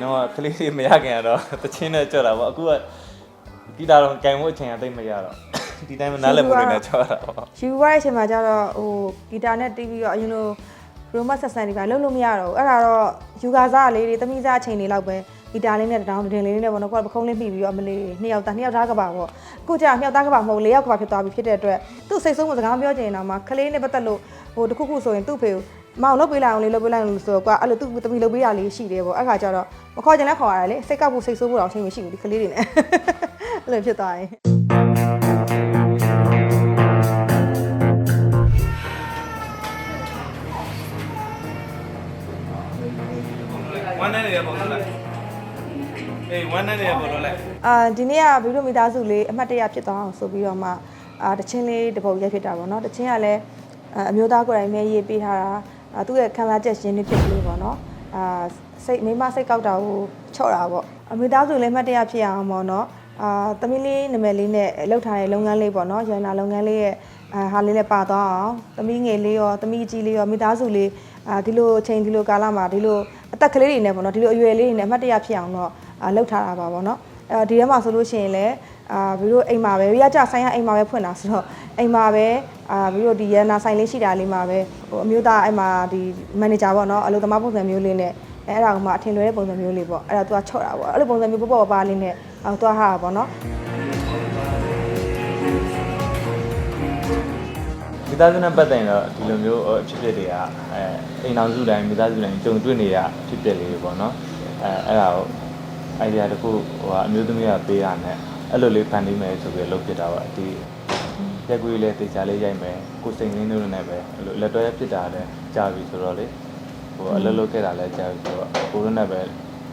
ရင်တော့ကလေးတွေမရခင်ကတော့တချင်းနဲ့ကြော့တာပေါ့အခုကဂီတာတော့ကင်ဖို့အချိန်အသိမ့်မရတော့ဒီတိုင်းမနားလည်မှုတွေနဲ့ကြော့တာပေါ့ယူရတဲ့အချိန်မှာကျတော့ဟိုဂီတာနဲ့တီးပြီးတော့အရင်လိုရိုမတ်ဆက်ဆန်တွေပါလုံးလို့မရတော့ဘူးအဲ့ဒါတော့ယူကာစားလေးတွေတမိစားအချိန်တွေလောက်ပဲဂီတာလေးနဲ့တောင်းတင်လေးနဲ့ပေါ့နော်ကိုကပခုံးလေးပြီးပြီးတော့အမလေးနှစ်ယောက်သားနှစ်ယောက်သားကပါပေါ့အခုကျမြောက်သားကပါမဟုတ်လေးယောက်ကပါဖြစ်သွားပြီဖြစ်တဲ့အတွက်သူ့စိတ်ဆုံးမစကားပြောချင်တော့မှကလေးနဲ့ပတ်သက်လို့ဟိုတခုခုဆိုရင်သူ့ဖေကို မောင်လုတ်ပေးလိုက်အောင်လေးလုတ်ပေးလိုက်အောင်လို့ဆိုတော့ကွာအဲ့လိုသူ့တမီလုတ်ပေးရလေးရှိတယ်ပေါ့အဲ့ခါကျတော့မခေါ်ချင်လဲခေါ်ရတယ်လေစိတ်ကောက်ဖို့စိတ်ဆိုးဖို့တော့အချိန်မရှိဘူးဒီကလေးတွေနဲ့အဲ့လိုဖြစ်သွားရင်ဝမ်းနဲ့နေရပေါ့လို့လိုက်အေးဝမ်းနဲ့နေရပေါ့လို့လိုက်အာဒီနေ့ကဘီလိုမီသားစုလေးအမှတ်တရဖြစ်သွားအောင်ဆိုပြီးတော့မှအာတချင်းလေးတစ်ပုတ်ရက်ဖြစ်တာပေါ့နော်တချင်းကလည်းအာအမျိုးသားကိုယ်တိုင်မဲရေးပေးထားတာ အာသူ့ရဲ့ခံစားချက်ရှင်းလေးဖြစ်ပြီးပေါ့နော်အာစိတ်မိမစိတ်ကောက်တာကိုချော့တာပေါ့အမျိုးသားစုလည်းအမှတ်တရဖြစ်အောင်ပေါ့နော်အာသမီးလေးနာမည်လေးနဲ့လှုပ်ထားတဲ့လုပ်ငန်းလေးပေါ့နော်ရန်နာလုပ်ငန်းလေးရဲ့အာဟာလေးလည်းပါသွားအောင်သမီးငယ်လေးရောသမီးကြီးလေးရောမိသားစုလေးအာဒီလိုအချိန်ဒီလိုကာလမှာဒီလိုအသက်ကလေးတွေနဲ့ပေါ့နော်ဒီလိုအရွယ်လေးတွေနဲ့အမှတ်တရဖြစ်အောင်တော့အာလှုပ်ထားတာပါပေါ့နော်အဲဒီထဲမှာဆိုလို့ရှိရင်လည်း အာဘီတို့အိမ်မှာပဲရကြဆိုင်ရအိမ်မှာပဲဖွင့်တာဆိုတော့အိမ်မှာပဲအာဘီတို့ဒီရန်နာဆိုင်လေးရှိတာလေးမှာပဲဟိုအမျိုးသားအိမ်မှာဒီမန်နေဂျာပေါ့နော်အလုပ်သမားပုံစံမျိုးလေးနဲ့အဲအဲ့ဒါကမှအထင်လွဲတဲ့ပုံစံမျိုးလေးပေါ့အဲ့ဒါသူကချော့တာပေါ့အဲ့လိုပုံစံမျိုးပေါ့ပေါ့ပါပါလေးနဲ့အော်သွားဟာတာပေါ့နော်မိသားစုနဲ့ပတ်သက်ရင်တော့ဒီလိုမျိုးအဖြစ်အပျက်တွေကအဲအိမ်အောင်စုတိုင်းမိသားစုတိုင်းကြုံတွေ့နေရအဖြစ်အပျက်လေးတွေပေါ့နော်အဲအဲ့ဒါကို idea တခုဟိုအမျိုးသမီးကပေးရနဲ့ အဲ့လိုလေးဖန်တီးမယ်ဆိုပြီးလုပ်ဖြစ်တာပါဒီရက်ကွေးလေးတေချာလေးရိုက်မယ်ကိုစိန်လေးတို့နဲ့ပဲအဲ့လိုလက်တွဲဖြစ်တာလည်းကြာပြီဆိုတော့လေဟိုအလုပ်လုပ်ခဲ့တာလည်းကြာပြီဆိုတော့ကိုရိုနဲ့ပဲ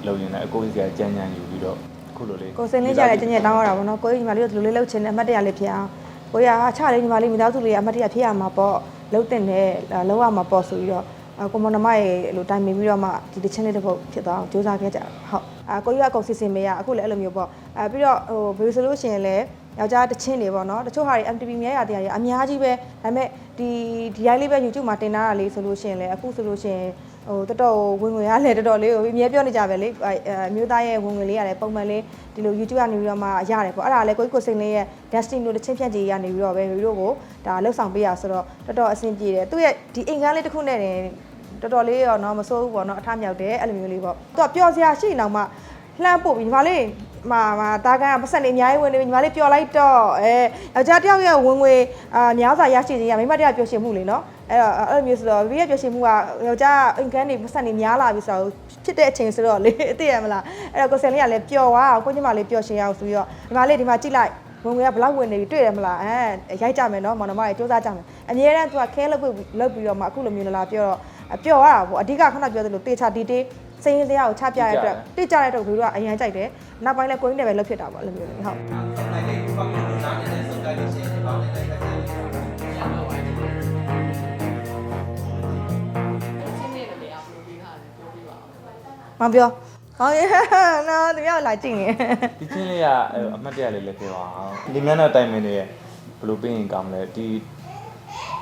လုပ်ရင်လည်းအကိုကြီးကကြမ်းကြမ်းယူပြီးတော့ခုလိုလေးကိုစိန်လေးကြတဲ့ကျင်ကျတောင်းရတာပေါ့နော်ကိုကြီးညီမလေးတို့ဒီလိုလေးလှုပ်ချင်တယ်အမှတ်တရလေးဖြစ်အောင်ကိုရအချလေးညီမလေးမိသားစုလေးကအမှတ်တရဖြစ်ရမှာပေါ့လှုပ်တင်တယ်လှုပ်ရမှာပေါ့ဆိုပြီးတော့ကိုမနမရဲ့လိုတိုင်ပင်ပြီးတော့မှဒီတချင်းလေးတစ်ပုတ်ဖြစ်သွားအောင်စူးစမ်းခဲ့ကြတာဟုတ် အာကိုကြီးကအကုန်စစ်စင်မေးရအခုလည်းအဲ့လိုမျိုးပေါ့အဲပြီးတော့ဟိုဘယ်လိုဆိုလို့ရှိရင်လည်းယောက်ျားတချင်းတွေပေါ့နော်တချို့ဟာတွေ MTV မြဲရတရားတွေအများကြီးပဲဒါပေမဲ့ဒီဒီတိုင်းလေးပဲ YouTube မှာတင်ထားတာလေးဆိုလို့ရှိရင်လည်းအခုဆိုလို့ရှိရင်ဟိုတော်တော်ဝင်ငွေရလဲတော်တော်လေးကိုအများပြောနေကြပဲလေအဲအမျိုးသားရဲ့ဝင်ငွေလေးရတယ်ပုံမှန်လေးဒီလို YouTube ကနေပြီးတော့မှရတယ်ပေါ့အဲ့ဒါလည်းကိုကြီးကိုစိန်လေးရဲ့ Destiny လို့တချင်းဖြတ်ကြီးရနေပြီးတော့ပဲဗီဒီယိုကိုဒါလှုပ်ဆောင်ပေးရဆိုတော့တော်တော်အဆင်ပြေတယ်သူ့ရဲ့ဒီအိမ်ကားလေးတစ်ခုနဲ့တင် တော်တော်လေးရောနော်မစိုးဘူးပေါ့နော်အထမြောက်တယ်အဲ့လိုမျိုးလေးပေါ့သူကပျော်စရာရှိနေအောင်မှလှမ်းပို့ပြီးညီမလေးမာမာတာကန်ပတ်စံနေအများကြီးဝင်နေပြီညီမလေးပျော်လိုက်တော့အဲယောက်ျားတစ်ယောက်ရဲ့ဝင်ငွေအာများစွာရရှိခြင်းရမိန်းမတစ်ယောက်ပျော်ရွှင်မှုလေနော်အဲ့တော့အဲ့လိုမျိုးဆိုတော့ဘီရဲ့ပျော်ရွှင်မှုကယောက်ျားအိမ်ကန်နေပတ်စံနေများလာပြီဆိုတော့ဖြစ်တဲ့အချိန်ဆိုတော့လေသိရမလားအဲ့တော့ကိုစင်လေးကလည်းပျော်သွားအောင်ကိုညီမလေးပျော်ရှင်ရအောင်ဆိုပြီးတော့ညီမလေးဒီမှာကြည့်လိုက်ဝင်ငွေကဘလောက်ဝင်နေပြီတွေ့တယ်မလားအဲရိုက်ကြမယ်နော်မောင်နှမတွေစူးစမ်းကြမယ်အများတန်းသူကခဲလုပ်ပြီးလုပ်ပြီးတော့မှအခုလိုမျိုးလာလာပြောတော့ ပျော်ရတာပေါ့အဓိကခုနပြောသလိုတေချာဒီတေးစိန်စရာကိုချပြရတဲ့အတွက်တိကျတဲ့တော့ဘီတို့ကအရင်ကြိုက်တယ်နောက်ပိုင်းလဲကိုင်းနဲ့ပဲလုပ်ဖြစ်တာပေါ့အဲ့လိုမျိုးလေဟုတ်မပြောဟောနော်တမယောက်လာကြည့်နေဒီချင်းလေးကအမှတ်တရလေးလည်းပြောအောင်ဒီမျက်နှာတိုင်မင်းတွေရဲ့ဘယ်လိုပြင်ရင်ကောင်းလဲဒီ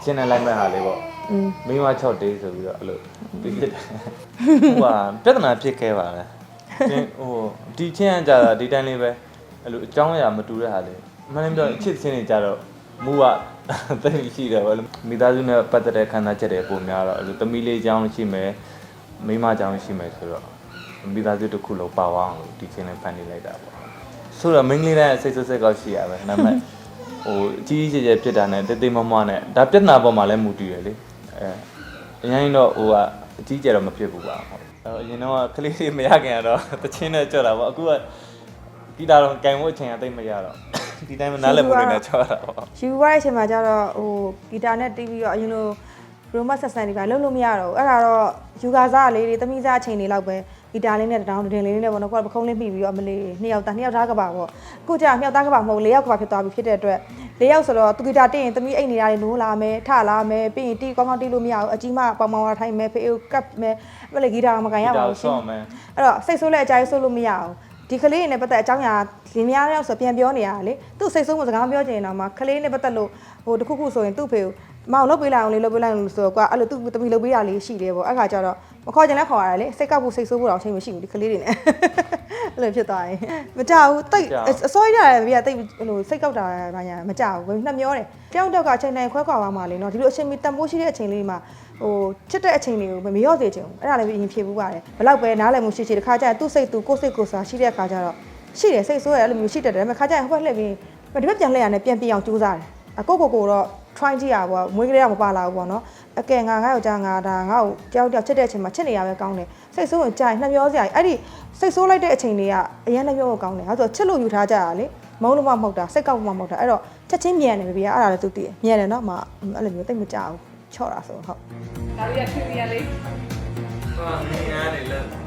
ချင်းနဲ့လိုက်မဲ့ဟာလေးပေါ့อืมမိန်းမ6 days ဆိုပြီးတော့အဲ့လိုပြီးဖြစ်တယ်ဟိုကပြဿနာဖြစ်ခဲ့ပါလားချင်းဟိုဒီချင်းကကြာတာဒီတိုင်းလေးပဲအဲ့လိုအကြောင်းအရာမတူတဲ့ဟာလေးအမှန်တမ်းပြောအချစ်ချင်းတွေကြတော့မူကတိတ်ရှိတယ်ပေါ့မိသားစုနဲ့ပတ်သက်တဲ့ခံစားချက်တွေပုံများတော့အဲ့လိုသမီးလေးအကြောင်းရှိမယ်မိန်းမအကြောင်းရှိမယ်ဆိုတော့မိသားစုတစ်ခုလုံးပါဝအောင်လို့ဒီချင်းလေးဖန်တီးလိုက်တာပေါ့ဆိုတော့မိန်းကလေးတိုင်းစိတ်ဆဆက်ကောက်ရှိရပဲဒါပေမဲ့ ဟိုအကြီးကြီးကျယ်ကျယ်ဖြစ်တာနဲ့တိတ်တိတ်မမနဲ့ဒါပြဿနာပေါ်မှာလည်းမူတည်ရလေအဲအရင်တော့ဟိုကအကြီးကျယ်တော့မဖြစ်ဘူးပါဟုတ်အဲအရင်တော့ကလေးလေးမရခင်ကတော့တချင်းနဲ့ကြော့တာပေါ့အခုကဂီတာတော့ကင်ဖို့အချိန်အသိမ့်မရတော့ဒီတိုင်းမနားလည်မှုတွေနဲ့ကြော့တာပေါ့ယူရတဲ့အချိန်မှာကျတော့ဟိုဂီတာနဲ့တီးပြီးတော့အရင်လိုရိုမတ်ဆက်ဆန်တွေပါလုံးလို့မရတော့ဘူးအဲ့ဒါတော့ယူကာစားလေးတွေတမိစားအချိန်တွေလောက်ပဲဂီတာလေးနဲ့တောင်းတင်လေးနဲ့ပေါ့နော်ကိုကပခုံးလေးပြီးပြီးတော့အမလေးနှစ်ယောက်သားနှစ်ယောက်သားကပါပေါ့အခုကျမြောက်သားကပါမဟုတ်လေးယောက်ကပါဖြစ်သွားပြီဖြစ်တဲ့အတွက် လေးယောက်ဆိုတော့သူဂီတာတင်းရင်တမိအိတ်နေတာတွေနိုးလာမယ်ထလာမယ်ပြီးရင်တီးကောင်းကောင်းတီးလို့မရဘူးအကြီးမပေါင်ပေါင်ဝါထိုင်မယ်ဖေးကပ်မယ်အဲ့လေဂီတာမကန်ရပါဘူးရှင်ဆော့မယ်အဲ့တော့စိတ်ဆိုးလဲအကြိုက်ဆိုးလို့မရအောင်ဒီကလေးနဲ့ပတ်သက်အကြောင်းအရာလင်းများရောက်ဆိုပြန်ပြောနေရတာလေသူ့စိတ်ဆိုးမစကားပြောချင်တော့မှကလေးနဲ့ပတ်သက်လို့ဟိုတခုခုဆိုရင်သူ့ဖေကိုမောင်လုတ်ပေးလိုက်အောင်လေးလုတ်ပေးလိုက်အောင်လို့ဆိုတော့ကွာအဲ့လိုသူ့တမီလုတ်ပေးရလေးရှိတယ်ပေါ့အဲ့ခါကျတော့ မခေါ်ကြလဲခေါ်ရတယ်လေစိတ်ကောက်ဖို့စိတ်ဆိုးဖို့တော့အချိန်မရှိဘူးဒီကလေးတွေနဲ့အဲ့လိုဖြစ်သွားရင်မကြဘူးတိတ်အစိုးရရတယ်ဗျာတိတ်ဟိုစိတ်ကောက်တာဘာညာမကြဘူးနှမျောတယ်တယောက်တယောက်ကအချိန်တိုင်းခွဲခွာပါမှလေနော်ဒီလိုအချိန်မီတန်ဖိုးရှိတဲ့အချိန်လေးမှာဟိုချစ်တဲ့အချိန်လေးကိုမရော့စေချင်ဘူးအဲ့ဒါလည်းအရင်ဖြေဘူးပါတယ်ဘလောက်ပဲနားလည်မှုရှိရှိတခါကျရင်သူ့စိတ်သူကိုယ်စိတ်ကိုယ်စားရှိတဲ့အခါကျတော့ရှိတယ်စိတ်ဆိုးရတယ်အဲ့လိုမျိုးရှိတတ်တယ်ဒါပေမဲ့ခါကျရင်ဟိုဘက်လှည့်ပြီးဒီဘက်ပြန်လှည့်ရတယ်ပြန်ပြအောင်ကြိုးစားတယ်အကိုကိုကိုတော့ try ကြည့်ရပါဘောမွေးကလေးကမပါလာဘူးပေါ့နော် အကဲငါငါ့ယောက်ျားငါဒါငါ့ကိုတယောက်တယောက်ချစ်တဲ့အချိန်မှာချစ်နေရပဲကောင်းတယ်စိတ်ဆိုးရင်ကြာရင်နှမျောစရာကြီးအဲ့ဒီစိတ်ဆိုးလိုက်တဲ့အချိန်တွေကအရင်နှမျောကိုကောင်းတယ်အဲ့ဆိုချစ်လို့ယူထားကြတာလေမုန်းလို့မှမဟုတ်တာစိတ်ကောက်မှမဟုတ်တာအဲ့တော့ချက်ချင်းမြန်တယ်ဗျာအဲ့ဒါလည်းသူသိတယ်မြန်တယ်နော်မအဲ့လိုမျိုးတိတ်မကြဘူးချော့တာဆိုဟုတ်ဒါရီယာခရီးရလေးဟာနေရတယ်လဲ